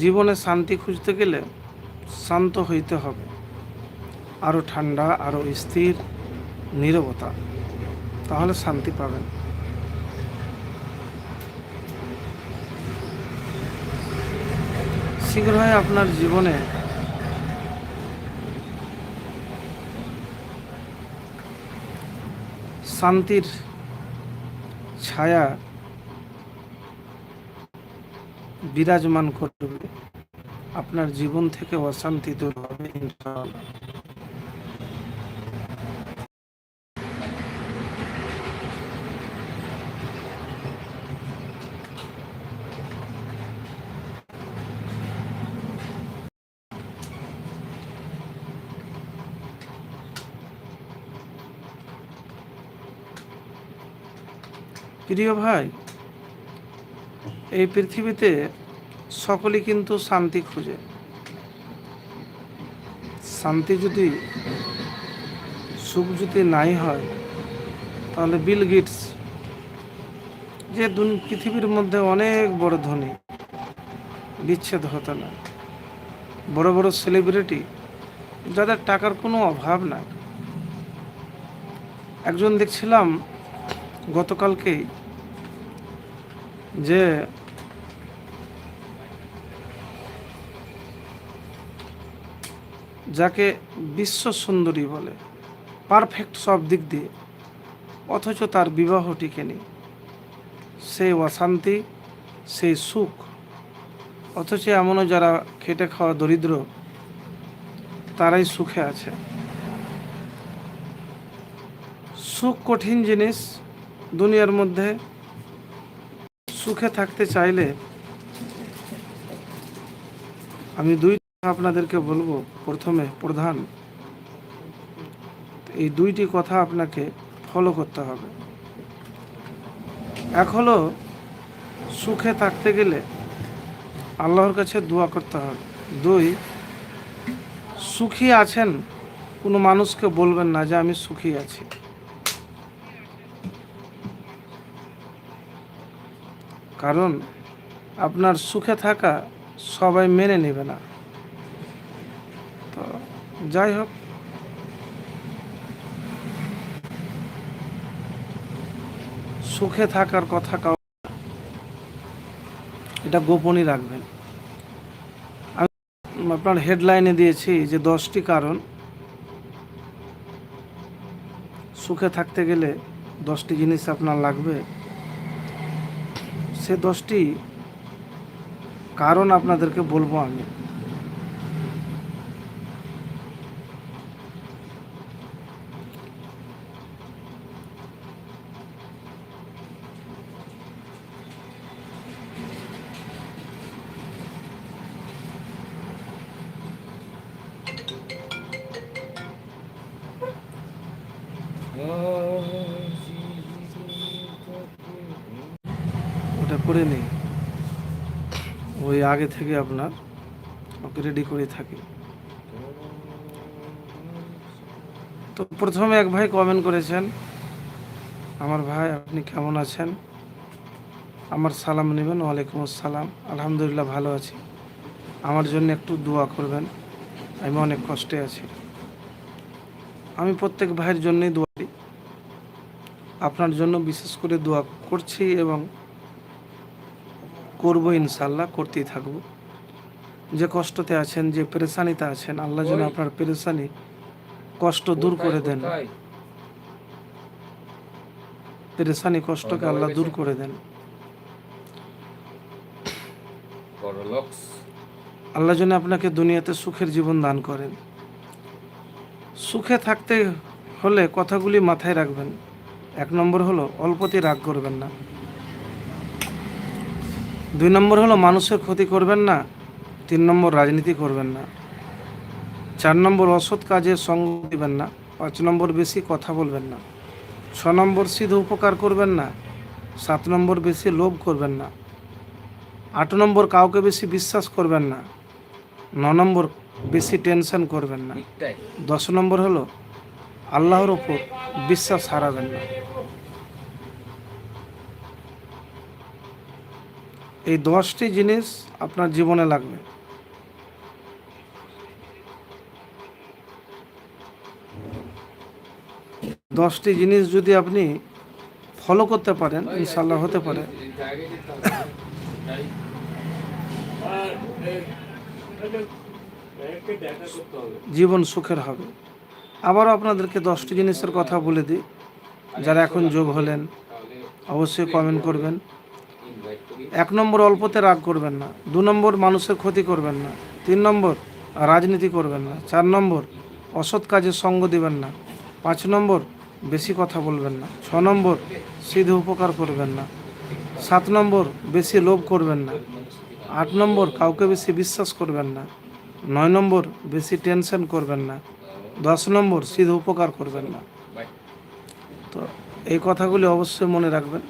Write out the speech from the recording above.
জীবনে শান্তি খুঁজতে গেলে শান্ত হইতে হবে। আরও ঠান্ডা আরও স্থির, নীরবতা, তাহলে শান্তি পাবেন। শীঘ্রই আপনার জীবনে শান্তির ছায়া বিরাজমান করবে। আপনার জীবন থেকে অশান্তি দূর হবে ইনশাআল্লাহ। প্রিয় ভাই এই পৃথিবীতে সকলে কিন্তু শান্তি খুঁজে। শান্তি যদি, সুখ যদি নাই হয়, তাহলে বিল গেটস, যে পৃথিবীর মধ্যে অনেক বড় ধনী, বিচ্ছেদ হতো না। বড় বড় সেলিব্রিটি যাদের টাকার কোনো অভাব নাই। একজন দেখছিলাম গতকালকেই যে যাকে বিশ্ব সুন্দরী বলে, পারফেক্ট সব দিক দিয়ে, অথচ তার বিবাহ টিকেনি। সেই অশান্তি সেই সুখ, অথচ এমনও যারা খেটে খাওয়া দরিদ্র, তারাই সুখে আছে। সুখ কঠিন জিনিস, দুনিয়ার মধ্যে সুখে থাকতে চাইলে আমি দুই আপনাদেরকে বলব, প্রথমে প্রধান, এই দুইটি কথা আপনাকে ফলো করতে হবে। এক হলো, সুখে থাকতে গেলে আল্লাহর কাছে দোয়া করতে হবে। দুই, সুখী আছেন, কোনো মানুষকে বলবেন না যে আমি সুখী আছি। কারণ, আপনার সুখে থাকা সবাই মেনে নেবে না। যাই হোক সুখে থাকার কথা কাউ এটা গোপনই রাখবেন। আমি আপনার হেডলাইনে দিয়েছি যে দশটি কারণ। সুখে থাকতে গেলে দশটি জিনিস আপনার লাগবে। সে দশটি কারণ আপনাদেরকে বলব আমি। ওটা করে নেই। ওই আগে থেকে আপনার। ওকে রেডি করে থাকি। তো প্রথমে এক ভাই কমেন্ট করেছেন, আমার ভাই, আপনি কেমন আছেন? আমার সালাম নেবেন, ওয়ালাইকুম আসসালাম। আলহামদুলিল্লাহ ভালো আছি। আমার জন্য একটু দোয়া করবেন। আমি অনেক কষ্টে আছি। আমি প্রত্যেক ভাইয়ের জন্যই দোয়া আপনার জন্য বিশেষ করে দোয়া করছি এবং করব ইনশাল্লাহ করতেই থাকব। যে কষ্টতে আছেন যে পেরেশানিতে আছেন আল্লাহ যেন আপনার পেরেশানি কষ্ট দূর করে দেন। পেরেশানি কষ্টকে আল্লাহ দূর করে দেন। আল্লাহ যেন আপনাকে দুনিয়াতে সুখের জীবন দান করেন। সুখে থাকতে হলে কথাগুলি মাথায় রাখবেন। এক নম্বর হলো অল্পতে রাগ করবেন না। দুই নম্বর হলো মানুষের ক্ষতি করবেন না তিন নম্বর রাজনীতি করবেন না। চার নম্বর অসৎ কাজে সঙ্গ দিবেন না পাঁচ নম্বর বেশি কথা বলবেন না। ছ নম্বর সিধ উপকার করবেন না সাত নম্বর বেশি লোভ করবেন না। আট নম্বর কাউকে বেশি বিশ্বাস করবেন না ন নম্বর বেশি টেনশন করবেন না। দশ নম্বর হলো আল্লাহর ওপর বিশ্বাস হারাবেন না এই দশটি জিনিস আপনার জীবনে লাগবে দশটি জিনিস যদি আপনি ফলো করতে পারেন ইনশাল্লাহ হতে পারে জীবন সুখের হবে আবারও আপনাদেরকে দশটি জিনিসের কথা বলে দিই। যারা এখন যোগ হলেন, অবশ্যই কমেন্ট করবেন। এক নম্বর, অল্পতে রাগ করবেন না। দু নম্বর, মানুষের ক্ষতি করবেন না। তিন নম্বর, রাজনীতি করবেন না। চার নম্বর, অসৎ কাজে সঙ্গ দিবেন না। পাঁচ নম্বর, বেশি কথা বলবেন না। ছ নম্বর, সিধে উপকার করবেন না। সাত নম্বর, বেশি লোভ করবেন না। আট নম্বর, কাউকে বেশি বিশ্বাস করবেন না। নয় নম্বর, বেশি টেনশন করবেন না। দশ নম্বর সিধু উপকার করবেন না। তো এই কথাগুলি অবশ্যই মনে রাখবেন।